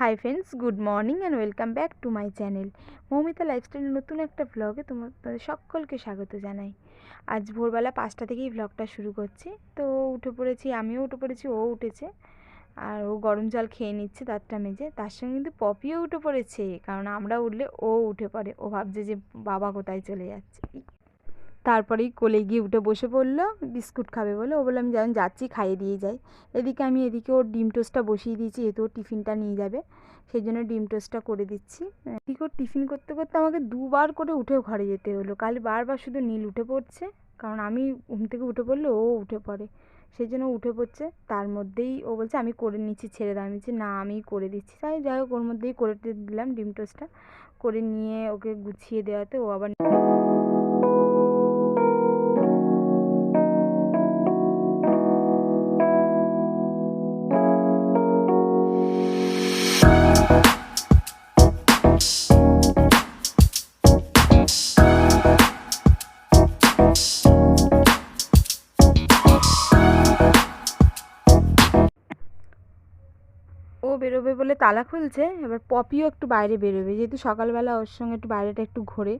Hi friends good morning and welcome back to my channel Moumita লাইফস্টাইলের নতুন একটা ব্লগে তোমাদের সকলকে স্বাগত জানাই। আজ ভোরবেলা পাঁচটা থেকেই ব্লগটা শুরু করছি। তো উঠে পড়েছি, আমিও উঠে পড়েছি, ও উঠেছে। আর ও গরম জল খেয়ে নিচ্ছে দাঁতটা মেজে তার সঙ্গে কিন্তু পপিও উঠে পড়েছে, কারণ আমরা উঠলে ও উঠে পড়ে। ও ভাবছে যে, বাবা কোথায় চলে যাচ্ছে। তারপরেই কোলে গিয়ে উঠে বসে পড়ল, বিস্কুট খাবে বলে। ও বলে আমি যেমন যাচ্ছি, খাইয়ে দিয়ে যাই। এদিকে আমি এদিকে ওর ডিম টোস্টটা বসিয়ে দিয়েছি, যেহেতু ওর টিফিনটা নিয়ে যাবে। সেই জন্য ডিম টোস্টটা করে দিচ্ছি। এদিকে ওর টিফিন করতে করতে আমাকে দুবার করে উঠে ঘরে যেতে হলো। কাল বারবার শুধু নীল উঠে পড়ছে, কারণ আমি ঘুম থেকে উঠে পড়লে ও উঠে পড়ে। সেই জন্য উঠে পড়ছে। তার মধ্যেই ও বলছে, আমি করে নিচ্ছি, ছেড়ে দাও। আমি বলছি, না আমি করে দিচ্ছি। তাই যাই হোক, ওর মধ্যেই করে দিলাম ডিম টোস্টটা। করে নিয়ে ওকে গুছিয়ে দেওয়াতে ও আবার ও বেরোবে বলে তালা খুলছে, এবার পপিও একটু বাইরে বেরোবে। যেহেতু সকালবেলা ওর সঙ্গে একটু বাইরেটা একটু ঘোরে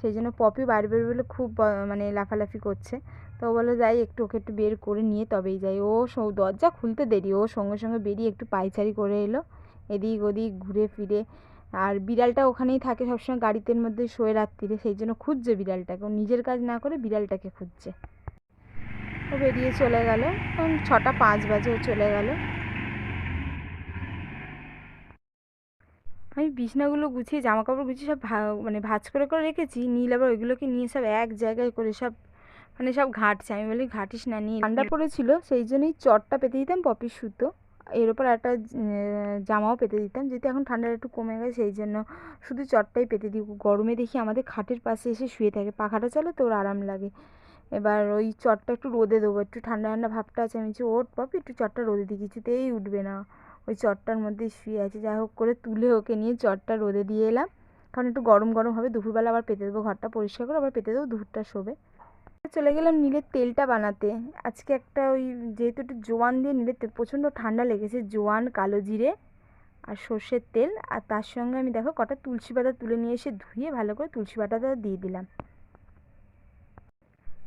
সেই জন্য পপিও বাইরে বেরোবে বলে খুব মানে লাফালাফি করছে। তো বলে, যাই, একটু ওকে একটু বের করে নিয়ে তবেই যাই। ও দরজা খুলতে দেরি, ও সঙ্গে সঙ্গে বেরিয়ে একটু পাইচারি করে এলো। এদিক ওদিক ঘুরে ফিরে, আর বিড়ালটা ওখানেই থাকে সবসময় গাড়িতে মধ্যে শোয়ে রাত্রিরে সেই জন্য খুঁজছে বিড়ালটাকে। ও নিজের কাজ না করে বিড়ালটাকে খুঁজছে। ও বেরিয়ে চলে গেল। ছটা পাঁচ বাজে ও চলে গেল। আমি বিছনাগুলো গুছিয়ে জামা কাপড় গুছিয়ে সব মানে ভাঁজ করে করে রেখেছি। নীল আবার ওইগুলোকে নিয়ে সব এক জায়গায় করে সব মানে সব ঘাঁটছে। আমি বলি, ঘাঁটিস না নিয়ে ঠান্ডা পড়েছিল, সেই জন্যই চটটা পেতে দিতাম পপির সুতো। এর ওপর একটা জামাও পেতে দিতাম, যেহেতু এখন ঠান্ডাটা একটু কমে গেছে, সেই জন্য শুধু চটটাই পেতে দিই। গরমে দেখি আমাদের খাটের পাশে এসে শুয়ে থাকে। পাখাটা চলে তো, ওর আরাম লাগে। এবার ওই চটটা একটু রোদে দেবো। একটু ঠান্ডা ঠান্ডা ভাবটা আছে। আমি ওট পপি, একটু চটটা রোদে দিই, কিছুতেই উঠবে না। ওই চটটার মধ্যে শুয়ে আছে। যাই হোক করে তুলে ওকে নিয়ে চটটা রোদে দিয়ে এলাম। কারণ একটু গরম গরম হবে, দুপুরবেলা আবার পেতে দেবো ঘরটা পরিষ্কার করে, আবার পেতে দেবো দুপুরটা শোবে। চলে গেলাম নীলের তেলটা বানাতে। আজকে একটা ওই যেহেতু একটু জোয়ান দিয়ে নীলের তেল, প্রচণ্ড ঠান্ডা লেগেছে, জোয়ান, কালো জিরে আর সর্ষের তেল। আর তার সঙ্গে আমি দেখো কটা তুলসী পাতা তুলে নিয়ে এসে ধুয়ে ভালো করে তুলসী পাতাটা দিয়ে দিলাম।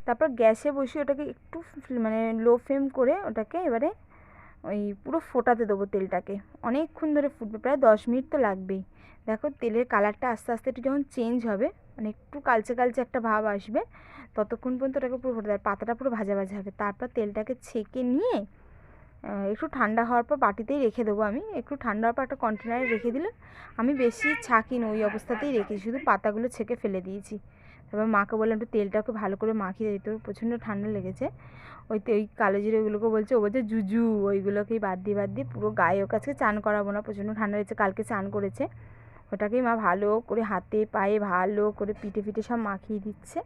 তারপর গ্যাসে বসিয়ে ওটাকে একটু মানে লো ফ্লেম করে ওটাকে এবারে ওই পুরো ফোটাতে দেবো তেলটাকে। অনেকক্ষণ ধরে ফুটবে, প্রায় দশ মিনিট তো লাগবেই। দেখো তেলের কালারটা আস্তে আস্তে একটু যখন চেঞ্জ হবে মানে একটু কালচে কালচে একটা ভাব আসবে, ততক্ষণ পর্যন্ত ওটাকে পুরো ফোটাতে পাতাটা পুরো ভাজা ভাজা হবে। তারপর তেলটাকে ছেঁকে নিয়ে একটু ঠান্ডা হওয়ার পর বাটিতেই রেখে দেবো আমি। একটু ঠান্ডা হওয়ার পর একটা কন্টেনারে রেখে দিলে আমি বেশি ছাঁকি ওই অবস্থাতেই রেখেছি। শুধু পাতাগুলো ছেঁকে ফেলে দিয়েছি। তারপর মাকে বললাম একটু তেলটাকে ভালো করে মাখিয়ে দিতে প্রচণ্ড ঠান্ডা লেগেছে। ওই তো, ওই কালো জিরে ওইগুলোকে বলছে, ও বলছে, জুজু, ওইগুলোকেই বাদ দিয়ে বাদ দিয়ে পুরো গায়ে ও কাছে চান করাবো না, প্রচণ্ড ঠান্ডা লেগেছে, কালকে চান করেছে। ওটাকেই মা ভালো করে হাতে, পায়ে ভালো করে পিঠে পিঠে সব মাখিয়ে দিচ্ছে।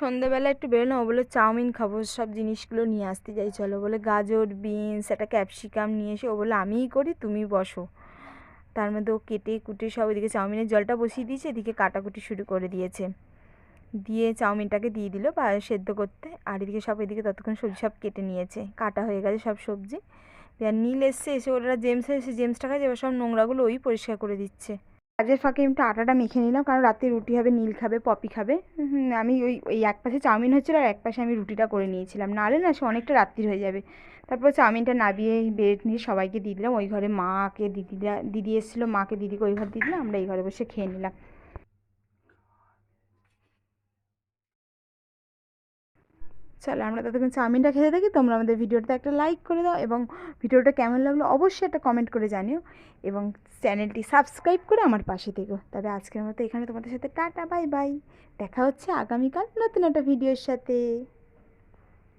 সন্ধেবেলা একটু বেরোলাম ও বলে চাউমিন খাব, সব জিনিসগুলো নিয়ে আসতে যাই, চলো। বলে, গাজর, বিনস, একটা ক্যাপসিকাম নিয়ে এসে। ও বলে আমিই করি, তুমি বসো। তার মধ্যে ও কেটে কুটে সব ওইদিকে চাউমিনের জলটা বসিয়ে দিয়েছে, এদিকে কাটাকুটি শুরু করে দিয়েছে। দিয়ে চাউমিনটাকে দিয়ে দিল বা সেদ্ধ করতে, আর এদিকে সব এদিকে ততক্ষণ সবজি সব কেটে নিয়েছে। কাটা হয়ে গেছে সব সবজি। আর নীল এসছে, এসে ওরা জেমস এসে জেমসটা খাচ্ছে, এবার সব নোংরাগুলো ওই পরিষ্কার করে দিচ্ছে। কাজের ফাঁকে একটু আটাটা মেখে নিলাম, কারণ রাতে রুটি হবে, নীল খাবে, পপি খাবে। আমি ওই ওই এক পাশে চাউমিন হচ্ছিল আর এক পাশে আমি রুটিটা করে নিয়েছিলাম। নাহলে না সে অনেকটা রাত্রির হয়ে যাবে। তারপর চাউমিনটা নাবিয়ে বেড নিয়ে সবাইকে দিয়ে দিলাম। ওই ঘরে মাকে, দিদিরা, দিদি এসেছিল, মাকে, দিদিকে ওই ঘর দিয়ে দিলাম। আমরা এই ঘরে বসে খেয়ে নিলাম। চলো, আমরা ততক্ষণ চাউমিনটা খেতে থাকি। তোমরা আমাদের ভিডিওটাতে একটা লাইক করে দাও এবং ভিডিওটা কেমন লাগল অবশ্যই একটা কমেন্ট করে জানিও এবং চ্যানেলটি সাবস্ক্রাইব করে আমার পাশে থেকো। তবে আজকের মতো এখানে তোমাদের সাথে টাটা বাই বাই দেখা হচ্ছে আগামীকাল নতুন একটা ভিডিওর সাথে।